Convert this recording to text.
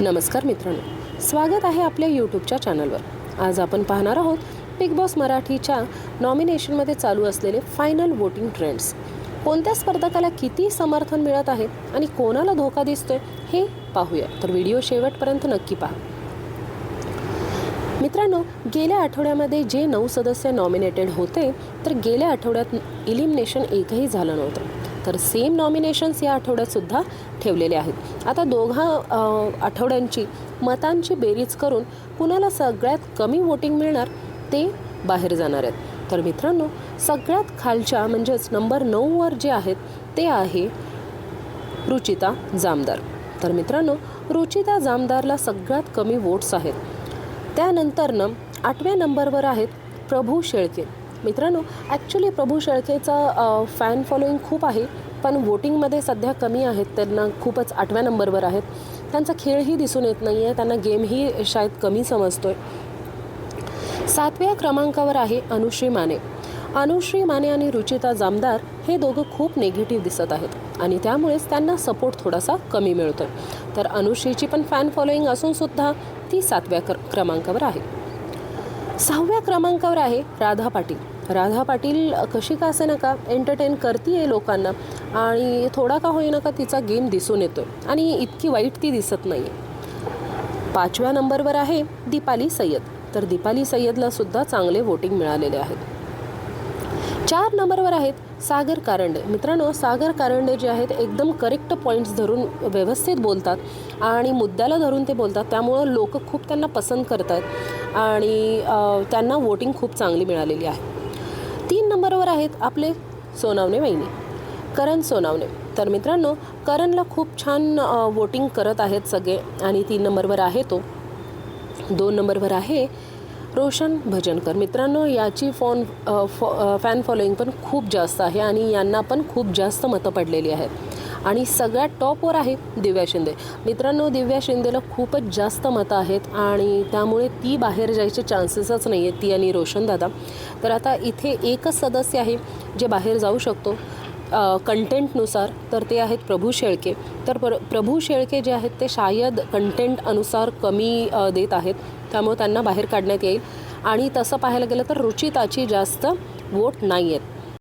नमस्कार मित्रांनो. स्वागत आहे आपल्या यूट्यूबच्या चॅनलवर आज आपण पाहणार आहोत बिग बॉस मराठीच्या नॉमिनेशनमध्ये चालू असलेले फायनल वोटिंग ट्रेंड्स कोणत्या स्पर्धकाला किती समर्थन मिळत आहे आणि कोणाला धोका दिसतोय हे पाहूया. तर व्हिडिओ शेवटपर्यंत नक्की पहा. मित्रांनो गेल्या आठवड्यामध्ये जे नऊ सदस्य नॉमिनेटेड होते तर गेल्या आठवड्यात इलिमिनेशन एकही झालं नव्हतं. तर सेम नॉमिनेशन्स या आठवड्यातसुद्धा ठेवलेले आहेत. आता दोघा आठवड्यांची मतांची बेरीज करून कुणाला सगळ्यात कमी वोटिंग मिळणार ते बाहेर जाणार आहेत. तर मित्रांनो सगळ्यात खालच्या म्हणजेच नंबर नऊवर जे आहेत ते आहे रुचिता जामदार. तर मित्रांनो रुचिता जामदारला सगळ्यात कमी वोट्स आहेत. त्यानंतरनं आठव्या नंबरवर आहेत प्रभू शेळके. मित्रांनो ॲक्च्युली प्रभू शेळकेचा फॅन फॉलोईंग खूप आहे पण वोटिंगमध्ये सध्या कमी आहेत. त्यांना खूपच आठव्या नंबरवर आहेत. त्यांचा खेळही दिसून येत नाही आहे त्यांना गेमही शायद कमी समजतो आहे सातव्या क्रमांकावर आहे अनुश्री माने. अनुश्री माने आणि रुचिता जामदार हे दोघं खूप निगेटिव्ह दिसत आहेत आणि त्यामुळेच त्यांना सपोर्ट थोडासा कमी मिळतो आहे तर अनुश्रीची पण फॅन फॉलोईंग असूनसुद्धा ती सातव्या क्र क्रमांकावर आहे. सहाव्या क्रमांकावर आहे राधा पाटील. राधा पाटील कशी का असे नका? एंटरटेन करते लोकांना. आणि थोडा का होईना का तिचा गेम दिसून येतोय. आणि इतकी वाईट ती दिसत नाही पाचव्या नंबरवर आहे दीपाली सय्यद. तर दीपाली सय्यदला सुद्धा चांगले वोटिंग मिळालेले आहेत. चार नंबरवर आहेत सागर कारंडे. मित्रांनो सागर कारंडे जे आहेत एकदम करेक्ट पॉईंट्स धरून व्यवस्थित बोलतात आणि मुद्द्याला धरून ते बोलतात. त्यामुळं लोक खूप त्यांना पसंत करत आहेत आणि त्यांना वोटिंग खूप चांगली मिळालेली आहे. तीन आहेत आपले सोनावणे वहिनी. करण सोनावणे. तर मित्रांनो करणला खूप छान वोटिंग करत आहेत सगळे आणि तीन नंबरवर आहे तो. दोन नंबरवर आहे रोशन भजनकर. मित्रांनो याची फॉन फॉ फॅन फॉलोईंग पण खूप जास्त आहे आणि यांना पण खूप जास्त मतं पडलेली आहेत. आणि सगळ्यात टॉपवर आहे दिव्या शिंदे. मित्रांनो दिव्या शिंदेला खूपच जास्त मतं आहेत आणि त्यामुळे ती बाहेर जायचे चान्सेसच नाही आहेत ती आणि रोशनदादा तर आता इथे एकच सदस्य आहे जे बाहेर जाऊ शकतो. कंटेंटनुसार तर ते आहेत प्रभू शेळके. तर प्र प्रभू शेळके जे आहेत ते शायद कंटेंट अनुसार कमी देत आहेत. त्यामुळे त्यांना बाहेर काढण्यात येईल. आणि तसं पाहायला गेलं तर रुचिताची जास्त वोट नाही आहेत